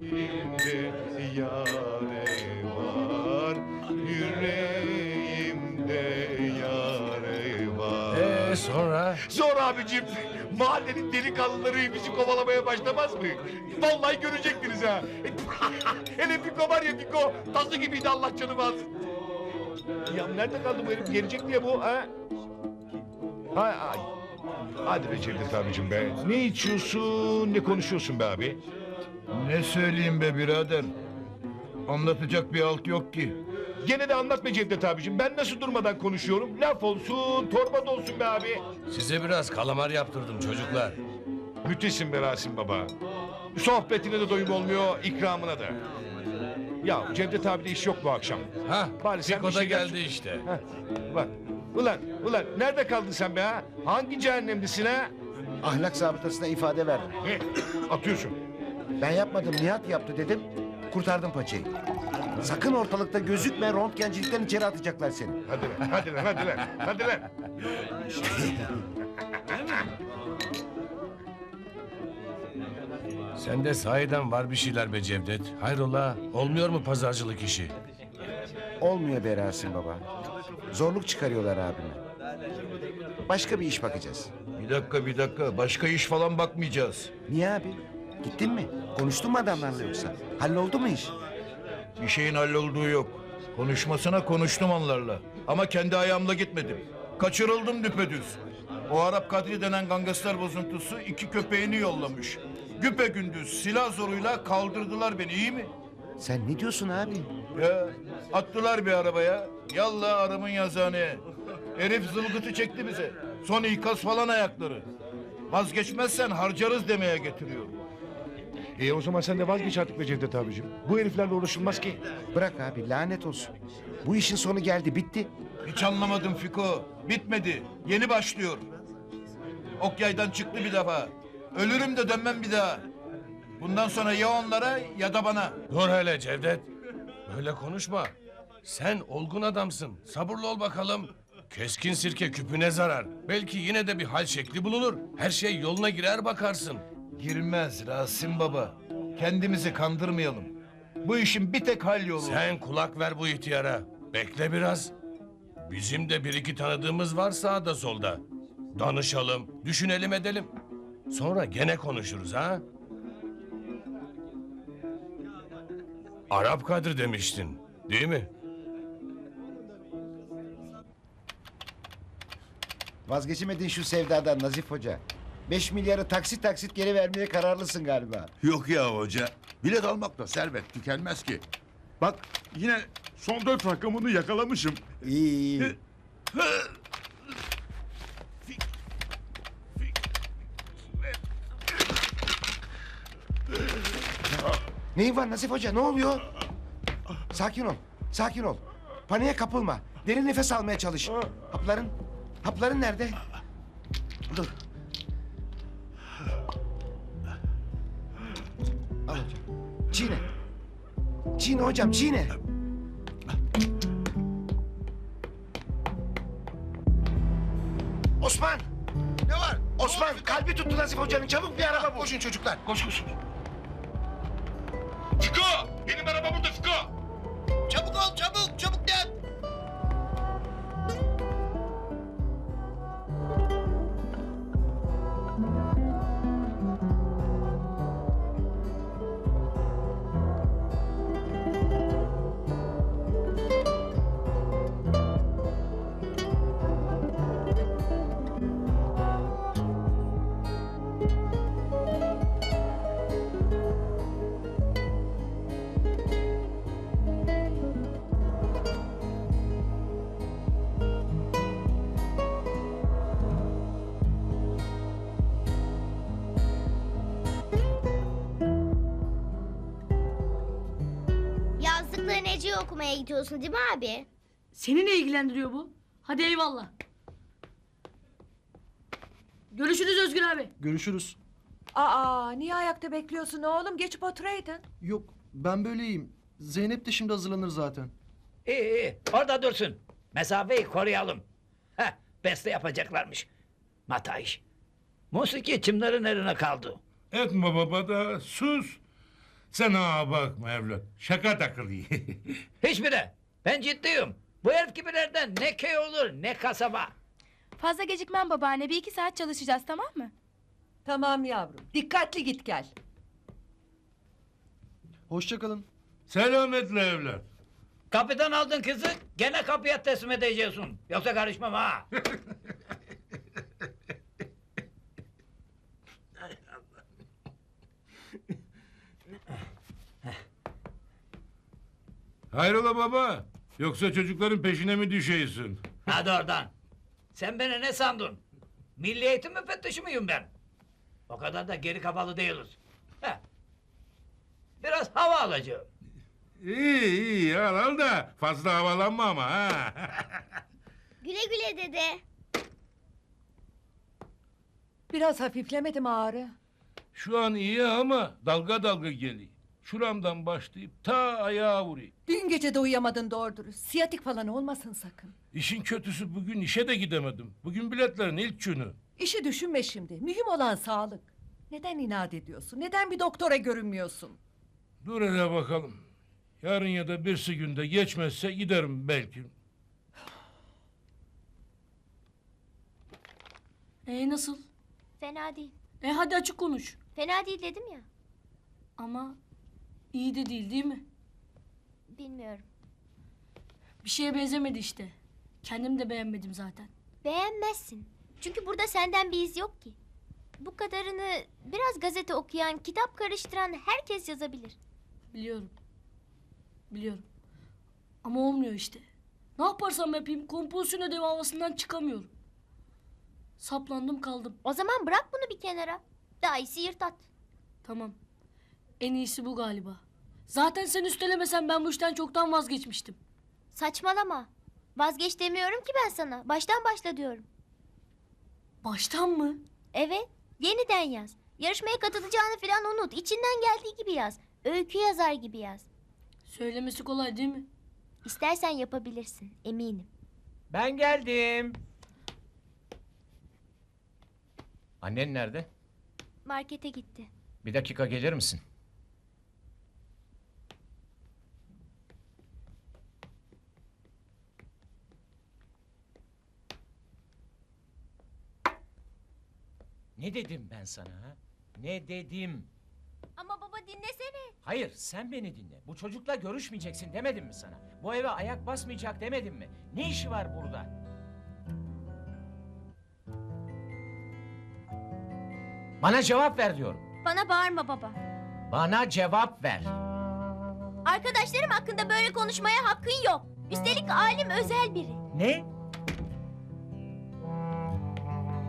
Yüreğimde yare var, yüreğimde yare var. Ee sonra? Zor abicim. Mahallenin delikanlıları bizi kovalamaya başlamaz mı? Vallahi görecektiniz ha. Hele Fiko var ya Fiko. Tazı gibiydi Allah canımı alsın. Ya nerede kaldı bu herif? Gelecek diye bu ha? Hay ay. Hadi be Cevdet abicim be. Ne içiyorsun, ne konuşuyorsun be abi? Ne söyleyeyim be birader? Anlatacak bir alt yok ki. Gene de anlatma Cevdet abicim. Ben nasıl durmadan konuşuyorum? Laf olsun, torba da olsun be abi. Size biraz kalamar yaptırdım çocuklar. Müthişsin be Rasim baba. Sohbetine de doyum olmuyor, ikramına da. Ya Cevdet abi de iş yok bu akşam. Hah, Bari sen bir da şey gel- geldi işte. Heh, ulan, ulan, ulan nerede kaldın sen be ha? Hangi cehennemdesin ha? Ahlak zabıtasına ifade verdim. Heh, atıyorsun. Ben yapmadım Nihat yaptı dedim. Kurtardım paçayı. Sakın ortalıkta gözükme röntgencilikten içeri atacaklar seni. Hadi lan, hadi lan, hadi lan, hadi lan. Sende sahiden var bir şeyler be Cevdet. Hayrola, olmuyor mu pazarcılık işi? Olmuyor be Rasim baba. Zorluk çıkarıyorlar abime. Başka bir iş bakacağız. Bir dakika bir dakika başka iş falan bakmayacağız. Niye abi? Gittin mi? Konuştun mu adamlarla yoksa? Halloldu mu iş? Bir şeyin hallolduğu yok. Konuşmasına konuştum onlarla. Ama kendi ayağımla gitmedim. Kaçırıldım düpedüz. O Arap Kadri denen gangster bozuntusu iki köpeğini yollamış. Güpe gündüz silah zoruyla kaldırdılar beni iyi mi? Sen ne diyorsun abi? Ya attılar bir arabaya. Yallah arımın yazaneye. Herif zılgıtı çekti bize. Son ikaz falan ayakları. Vazgeçmezsen harcarız demeye getiriyor. E o zaman sen de vazgeç artık be Cevdet abicim. Bu heriflerle uğraşılmaz ki. Bırak abi lanet olsun. Bu işin sonu geldi bitti. Hiç anlamadım Fiko. Bitmedi. Yeni başlıyor. Ok yaydan çıktı bir defa. Ölürüm de dönmem bir daha. Bundan sonra ya onlara ya da bana. Dur hele Cevdet. Böyle konuşma. Sen olgun adamsın. Sabırlı ol bakalım. Keskin sirke küpüne zarar. Belki yine de bir hal şekli bulunur. Her şey yoluna girer bakarsın. Girmez Rasim Baba. Kendimizi kandırmayalım. Bu işin bir tek hal yolu. Sen kulak ver bu ihtiyara. Bekle biraz. Bizim de bir iki tanıdığımız var sağda solda. Danışalım, düşünelim edelim. Sonra gene konuşuruz ha. Arap Kadri demiştin, değil mi? Vazgeçemedin şu sevdadan Nazif Hoca. Beş milyarı taksit taksit geri vermeye kararlısın galiba. Yok ya hoca. Bilet almakla servet tükenmez ki. Bak yine son dört rakamını yakalamışım. İyi iyi. Neyin var Nazif Hoca ne oluyor? Sakin ol, sakin ol. Paniğe kapılma. Derin nefes almaya çalış. Hapların, hapların nerede? Dur. Al hocam. Çiğne. Çiğne hocam, çiğne. Osman! Ne var? Osman kalbi tuttu Nazif Hoca'nın. Çabuk bir araba bul. Koşun çocuklar. Koş koş. Fiko! Ece'ye okumaya gidiyorsun değil mi abi? Seni ne ilgilendiriyor bu? Hadi eyvallah. Görüşürüz Özgür abi. Görüşürüz. Aa, niye ayakta bekliyorsun oğlum? Geçip oturaydın. Yok ben böyleyim. Zeynep de şimdi hazırlanır zaten. İyi iyi orada dursun. Mesafeyi koruyalım. Heh, beste yapacaklarmış. Mataş. Musiki kimlerin eline kaldı? Etme baba da sus. Sen ağa bakma evlat. Şaka takılıyor. Hiçbiri. Ben ciddiyim. Bu herif gibilerden ne köy olur ne kasaba. Fazla gecikmem babaanne. Bir iki saat çalışacağız tamam mı? Tamam yavrum. Dikkatli git gel. Hoşçakalın. Selametle evlat. Kapıdan aldın kızı gene kapıya teslim edeceksin. Yoksa karışmam ha. Hayrola baba? Yoksa çocukların peşine mi düşeysin? Hadi oradan. Sen beni ne sandın? Milli eğitim müfettişi miyim ben? O kadar da geri kafalı değiliz. Heh. Biraz hava alacağım. İyi iyi al al da fazla havalanma ama ha. Güle güle dede. Biraz hafiflemedi mi ağrı? Şu an iyi ama dalga dalga geliyor. Şuramdan başlayıp ta ayağa vuruyor. Dün gece de uyuyamadın doğru dürüst. Siyatik falan olmasın sakın. İşin kötüsü bugün işe de gidemedim. Bugün biletlerin ilk günü. İşi düşünme şimdi. Mühim olan sağlık. Neden inat ediyorsun? Neden bir doktora görünmüyorsun? Dur hele bakalım. Yarın ya da birsi günde geçmezse giderim belki. E nasıl? Fena değil. E hadi açık konuş. Fena değil dedim ya. Ama iyi de değil değil mi? Bilmiyorum. Bir şeye benzemedi işte. Kendim de beğenmedim zaten. Beğenmezsin. Çünkü burada senden bir iz yok ki. Bu kadarını biraz gazete okuyan, kitap karıştıran herkes yazabilir. Biliyorum. Biliyorum. Ama olmuyor işte. Ne yaparsam yapayım kompozisyon ödevi havasından çıkamıyorum. Saplandım kaldım. O zaman bırak bunu bir kenara. Daha iyisi yırt at. Tamam. En iyisi bu galiba. Zaten sen üstelemesen ben bu işten çoktan vazgeçmiştim. Saçmalama. Vazgeç demiyorum ki ben sana. Baştan başla diyorum. Baştan mı? Evet. Yeniden yaz. Yarışmaya katılacağını falan unut. İçinden geldiği gibi yaz. Öykü yazar gibi yaz. Söylemesi kolay değil mi? İstersen yapabilirsin. Eminim. Ben geldim. Annen nerede? Markete gitti. Bir dakika gelir misin? Ne dedim ben sana ha? Ne dedim? Ama baba dinlesene. Hayır sen beni dinle. Bu çocukla görüşmeyeceksin demedim mi sana? Bu eve ayak basmayacak demedim mi? Ne işi var burada? Bana cevap ver diyorum. Bana bağırma baba. Bana cevap ver. Arkadaşlarım hakkında böyle konuşmaya hakkın yok. Üstelik alim özel biri. Ne?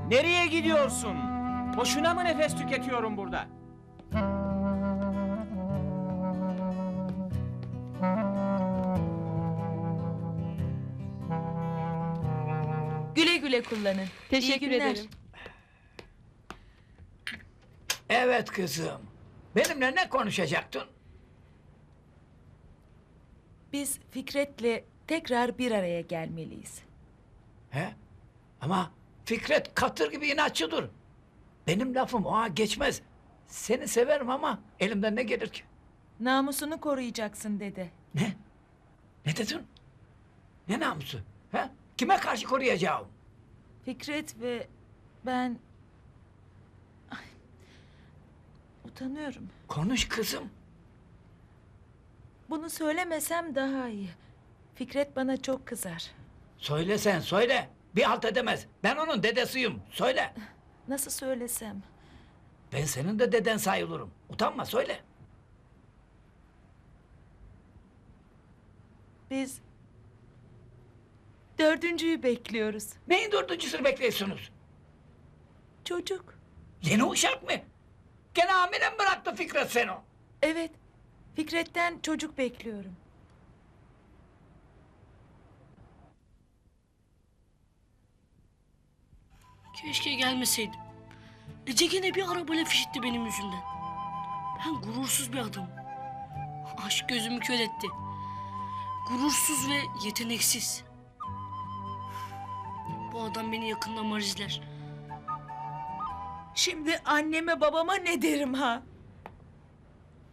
Nereye gidiyorsun? Boşuna mı nefes tüketiyorum burada? Güle güle kullanın. Teşekkür ederim. Evet kızım. Benimle ne konuşacaktın? Biz Fikret'le tekrar bir araya gelmeliyiz. He? Ama Fikret katır gibi inatçıdır. Benim lafım oha geçmez. Seni severim ama elimden ne gelir ki? Namusunu koruyacaksın dede. Ne? Ne dedin? Ne namusu? He? Kime karşı koruyacağım? Fikret ve ben... Ay, utanıyorum. Konuş kızım. Bunu söylemesem daha iyi. Fikret bana çok kızar. Söyle sen söyle. Bir halt edemez. Ben onun dedesiyim. Söyle. Nasıl söylesem? Ben senin de deden sayılırım. Utanma söyle. Biz dördüncüyü bekliyoruz. Neyin dördüncüsünü bekliyorsunuz? Çocuk. Yeni uşak mı? Gene hamile mi bıraktı Fikret seni? Evet. Fikret'ten çocuk bekliyorum. Keşke gelmeseydim. Ece gene bir arabayla fişitti benim yüzümden. Ben gurursuz bir adamım. Aşk gözümü kör etti. Gurursuz ve yeteneksiz. Bu adam beni yakından marizler. Şimdi anneme babama ne derim ha?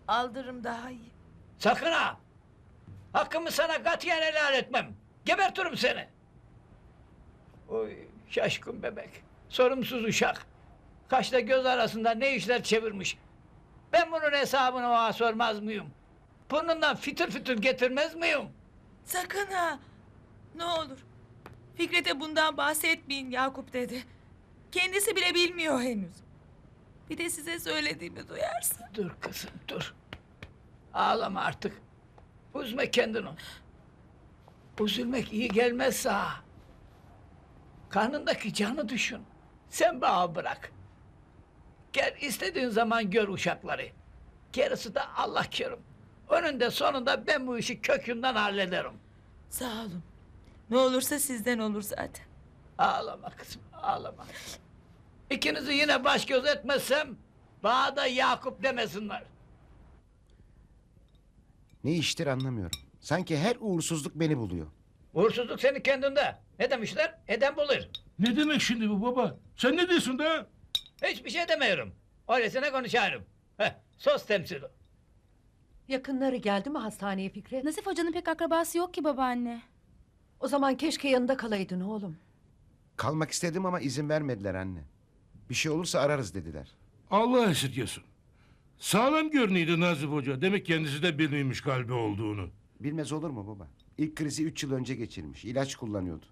Aldırım daha iyi. Sakın ha! Hakkımı sana katiyen helal etmem. Gebertirim seni. Oy şaşkın bebek. Sorumsuz uşak. Kaşla göz arasında ne işler çevirmiş. Ben bunun hesabını ona sormaz mıyım? Burnundan fitil fitil getirmez miyim? Sakın ha. Ne olur. Fikret'e bundan bahsetmeyin Yakup dedi. Kendisi bile bilmiyor henüz. Bir de size söylediğimi duyarsa. Dur kızım dur. Ağlama artık. Üzme kendini. Üzülmek iyi gelmez sağa. Karnındaki canı düşün. Sen bana bırak. Gel istediğin zaman gör uşakları. Gerisi de Allah kerim. Önünde sonunda ben bu işi kökünden hallederim. Sağ olun. Ne olursa sizden olur zaten. Ağlama kızım ağlama. İkinizi yine baş göz etmezsem bana da Yakup demesinler. Ne iştir anlamıyorum. Sanki her uğursuzluk beni buluyor. Uğursuzluk senin kendinde. Ne demişler? Eden bulur. Ne demek şimdi bu baba? Sen ne diyorsun da? Hiçbir şey demiyorum. Öylesine konuşarım. Heh, sos temsili. Yakınları geldi mi hastaneye Fikret? Nazif Hoca'nın pek akrabası yok ki babaanne. O zaman keşke yanında kalaydın oğlum. Kalmak istedim ama izin vermediler anne. Bir şey olursa ararız dediler. Allah esirgesin. Sağlam görünüyordu Nazif Hoca. Demek kendisi de bilmiyormuş kalbi olduğunu. Bilmez olur mu baba? İlk krizi üç yıl önce geçirmiş. İlaç kullanıyordu.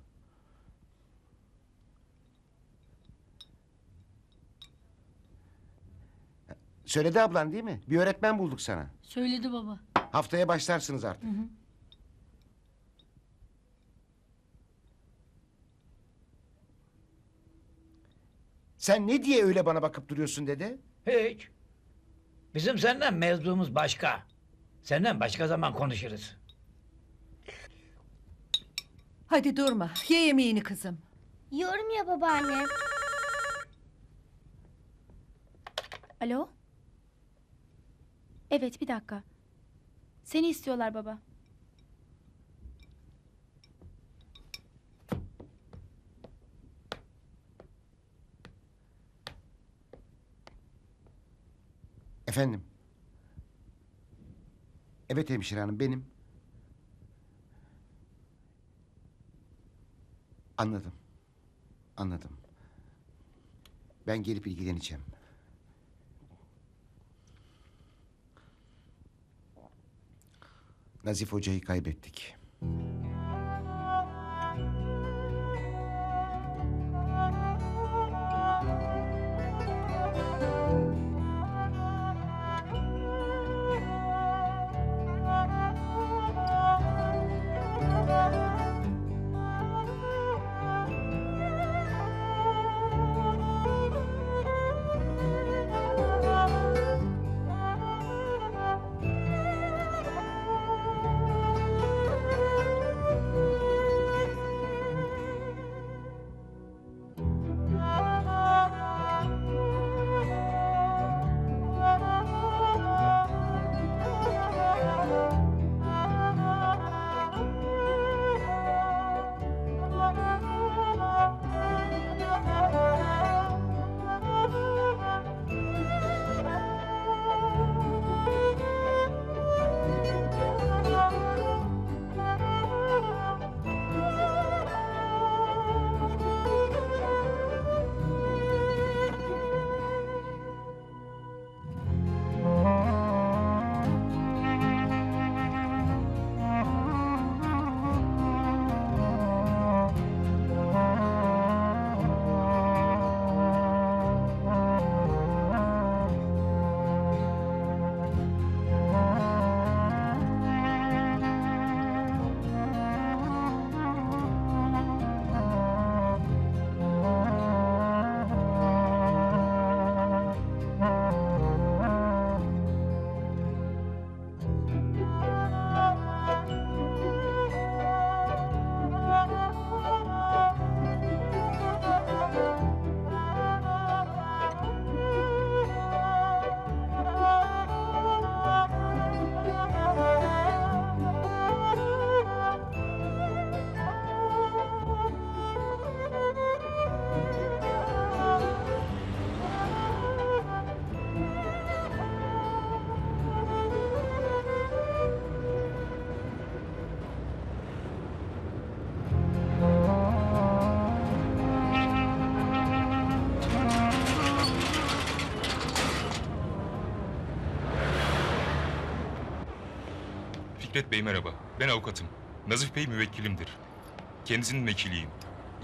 Söyledi ablan değil mi? Bir öğretmen bulduk sana. Söyledi baba. Haftaya başlarsınız artık. Sen ne diye öyle bana bakıp duruyorsun dede? Hiç. Bizim senden mevzumuz başka. Senden başka zaman konuşuruz. Hadi durma. Ye yemeğini kızım. Yiyorum ya babaanne. Alo? Evet bir dakika. Seni istiyorlar baba. Efendim? Evet hemşire hanım benim. Anladım. Anladım. Ben gelip ilgileneceğim. Nazif Hoca'yı kaybettik. Fikret Bey merhaba. Ben avukatım. Nazif Bey müvekkilimdir. Kendisinin vekiliyim.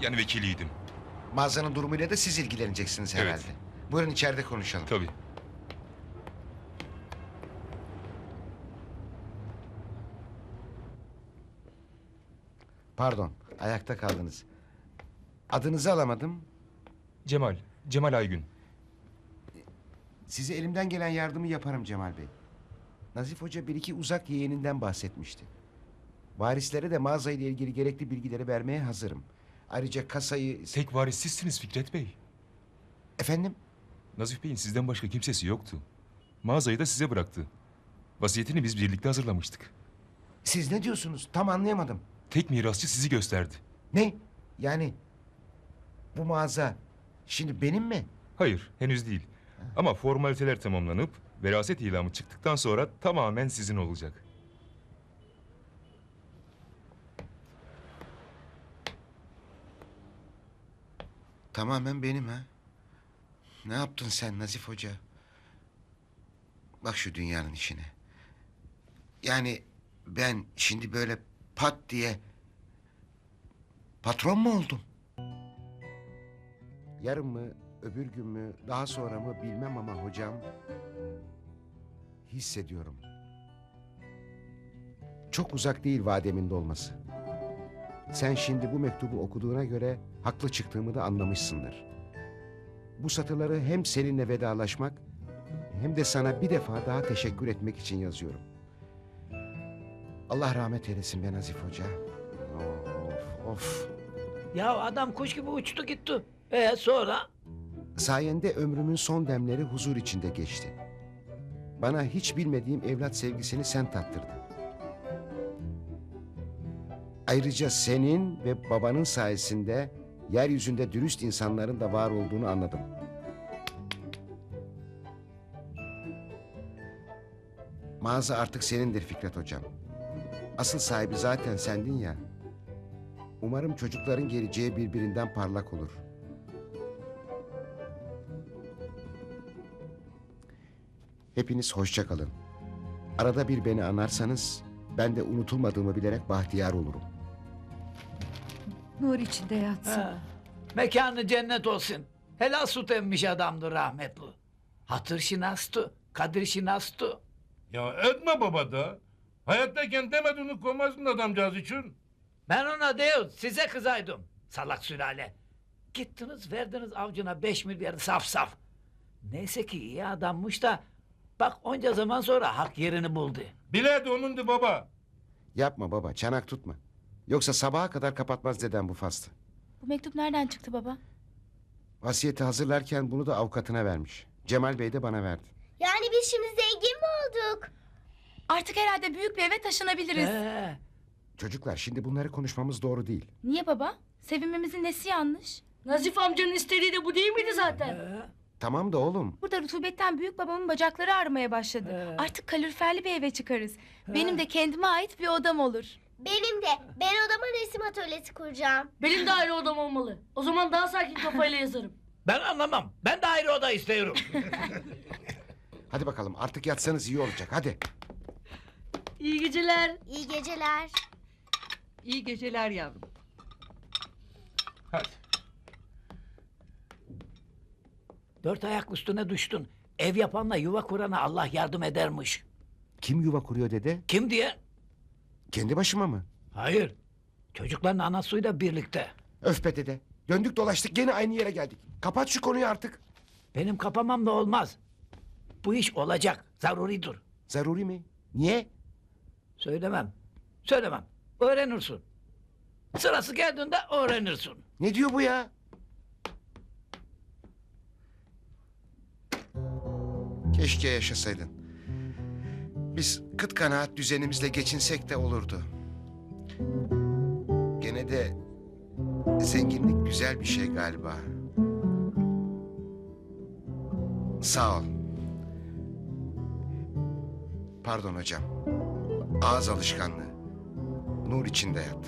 Yani vekiliydim. Mağazanın durumuyla da siz ilgileneceksiniz Evet. herhalde. Buyurun içeride konuşalım. Tabii. Pardon, ayakta kaldınız. Adınızı alamadım. Cemal. Cemal Aygün. Size elimden gelen yardımı yaparım Cemal Bey. Nazif Hoca bir iki uzak yeğeninden bahsetmişti. Varislere de mağaza ile ilgili gerekli bilgileri vermeye hazırım. Ayrıca kasayı... Tek varis sizsiniz Fikret Bey. Efendim? Nazif Bey'in sizden başka kimsesi yoktu. Mağazayı da size bıraktı. Vasiyetini biz birlikte hazırlamıştık. Siz ne diyorsunuz? Tam anlayamadım. Tek mirasçı sizi gösterdi. Ne? Yani bu mağaza şimdi benim mi? Hayır, henüz değil. Ama formaliteler tamamlanıp veraset ilamı çıktıktan sonra tamamen sizin olacak. Tamamen benim ha. Ne yaptın sen Nazif Hoca? Bak şu dünyanın işine. Yani ben şimdi böyle pat diye patron mu oldum? Yarın mı, öbür gün mü, daha sonra mı bilmem ama hocam hissediyorum. Çok uzak değil vademin dolması. Sen şimdi bu mektubu okuduğuna göre haklı çıktığımı da anlamışsındır. Bu satırları hem seninle vedalaşmak hem de sana bir defa daha teşekkür etmek için yazıyorum. Allah rahmet eylesin be Nazif Hoca. Of of. Ya adam kuş gibi uçtu gitti. E sonra? Sayende ömrümün son demleri huzur içinde geçti. Bana hiç bilmediğim evlat sevgisini sen tattırdın. Ayrıca senin ve babanın sayesinde yeryüzünde dürüst insanların da var olduğunu anladım. Mağaza artık senindir Fikret Hocam. Asıl sahibi zaten sendin ya. Umarım çocukların geleceği birbirinden parlak olur. Hepiniz hoşça kalın. Arada bir beni anarsanız ben de unutulmadığımı bilerek bahtiyar olurum. Nur içinde yatsın. Ha, mekanı cennet olsun. Helal süt emmiş adamdı rahmetli. Hatır şinastı, kadir şinastı. Ya etme baba da. Hayattayken demediğini koymazsın adamcağız için. Ben ona değil, size kızaydım. Salak sülale. Gittiniz verdiniz avcuna beş milyar saf saf. Neyse ki iyi adammış da... Bak onca zaman sonra hak yerini buldu. Bile de onundu baba. Yapma baba, çanak tutma. Yoksa sabaha kadar kapatmaz dedem bu faslı. Bu mektup nereden çıktı baba? Vasiyeti hazırlarken bunu da avukatına vermiş. Cemal Bey de bana verdi. Yani biz şimdi zengin mi olduk? Artık herhalde büyük bir eve taşınabiliriz. He, Çocuklar şimdi bunları konuşmamız doğru değil. Niye baba? Sevinmemizin nesi yanlış? Nazif amcanın istediği de bu değil miydi zaten? he. Tamam da oğlum. Burada rutubetten büyük babamın bacakları ağrımaya başladı. Ee. Artık kaloriferli bir eve çıkarız. Benim de kendime ait bir odam olur. Benim de. Ben odama resim atölyesi kuracağım. Benim de ayrı odam olmalı. O zaman daha sakin kafayla yazarım. Ben anlamam. Ben de ayrı oda istiyorum. Hadi bakalım artık yatsanız iyi olacak hadi. İyi geceler. İyi geceler. İyi geceler yavrum. Hadi. Dört ayak üstüne düştün. Ev yapanla yuva kurana Allah yardım edermiş. Kim yuva kuruyor dede? Kim diye? Kendi başıma mı? Hayır. Çocukların anasıyla birlikte. Öf be dede. Döndük dolaştık gene aynı yere geldik. Kapat şu konuyu artık. Benim kapamam da olmaz. Bu iş olacak. Zaruridir. Zaruri mi? Niye? Söylemem. Söylemem. Öğrenirsin. Sırası geldiğinde öğrenirsin. Ne diyor bu ya? Keşke yaşasaydın. Biz kıt kanaat düzenimizle geçinsek de olurdu. Gene de zenginlik güzel bir şey galiba. Sağ ol. Pardon hocam. Ağız alışkanlığı. Nur içinde yat.